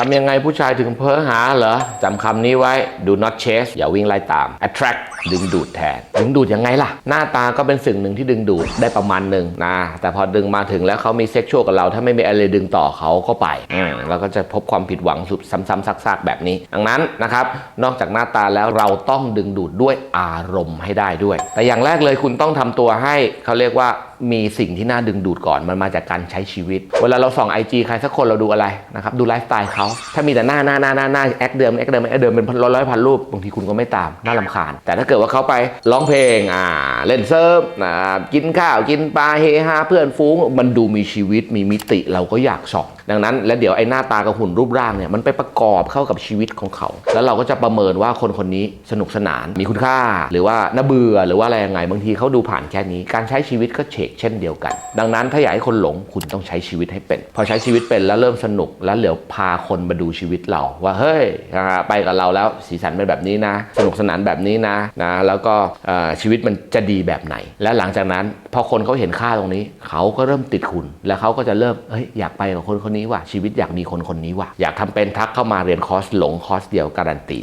ทำยังไงผู้ชายถึงเพ้อหาเหรอจำคำนี้ไว้ do not chase อย่าวิ่งไล่ตาม attract ดึงดูดแทน ดึงดูดยังไงล่ะ หน้าตาก็เป็นสิ่งหนึ่งที่ดึงดูดได้ประมาณหนึ่งนะ แต่พอดึงมาถึงแล้วเขามีเซ็กชวลกับเรา ถ้าไม่มีอะไรดึงต่อเขาก็ไปเราก็จะพบความผิดหวังสุดซ้ำๆซากๆ แบบนี้ ดังนั้นนะครับ นอกจากหน้าตาแล้วเราต้องดึงดูดด้วยอารมณ์ให้ได้ด้วย แต่อย่างแรกเลยคุณต้องทำตัวให้เขาเรียกว่า มีสิ่งที่น่าดึงดูดก่อนมันมาจากการใช้ชีวิต เวลาเราส่อง IG ใครสักคนเราดูอะไรนะครับดูไลฟ์สไตล์เขาถ้ามีแต่หน้าหน้าหน้าหน้าหน้าแอคเดิมแอคเดิมแอคเดิมเป็นร้อยร้อยพันรูปบางทีคุณก็ไม่ตามน่าลำคาญ แต่ถ้าเกิดว่าเขาไปร้องเพลงอ่าเล่นเซิร์ฟอ่ากินข้าวกินปลาเฮฮาเพื่อนฟุ้งมันดูมีชีวิตมีมิติเราก็อยากส่อง ดังนั้น แล้วเดี๋ยวไอ้หน้าตากับหุ่นรูปร่างเนี่ยมันไปประกอบเข้ากับชีวิตของเขา แล้วเราก็จะประเมินว่าคนคนนี้สนุกสนานมีคุณค่า หรือว่าน่าเบื่อหรือว่าอะไรยังไงบางทีเขาดูผ่านแค่นี้การใช้ชีวิตก็เฉกเช่นเดียวกัน ดังนั้นถ้าอยากให้คนหลงคุณต้องใช้ชีวิตให้เป็น พอใช้ชีวิตเป็นแล้วเริ่มสนุกแล้วเหลียวพาคนมาดูชีวิตเรา ว่าเฮ้ยไปกับเราแล้วสีสันเป็นแบบนี้นะ สนุกสนานแบบนี้นะนะแล้วก็ชีวิตมันจะดีแบบไหน และหลังจากนั้นพอคนเขาเห็นค่าตรงนี้ เขาก็เริ่มติดคุณ แล้วเขาก็จะเริ่มเฮ้ยอยากไปกับคนคนนี้ว่ะชีวิตอยากมีคนคนนี้ว่ะอยากทำเป็นทักเข้ามาเรียนคอร์สหลงคอร์สเดียวการันตี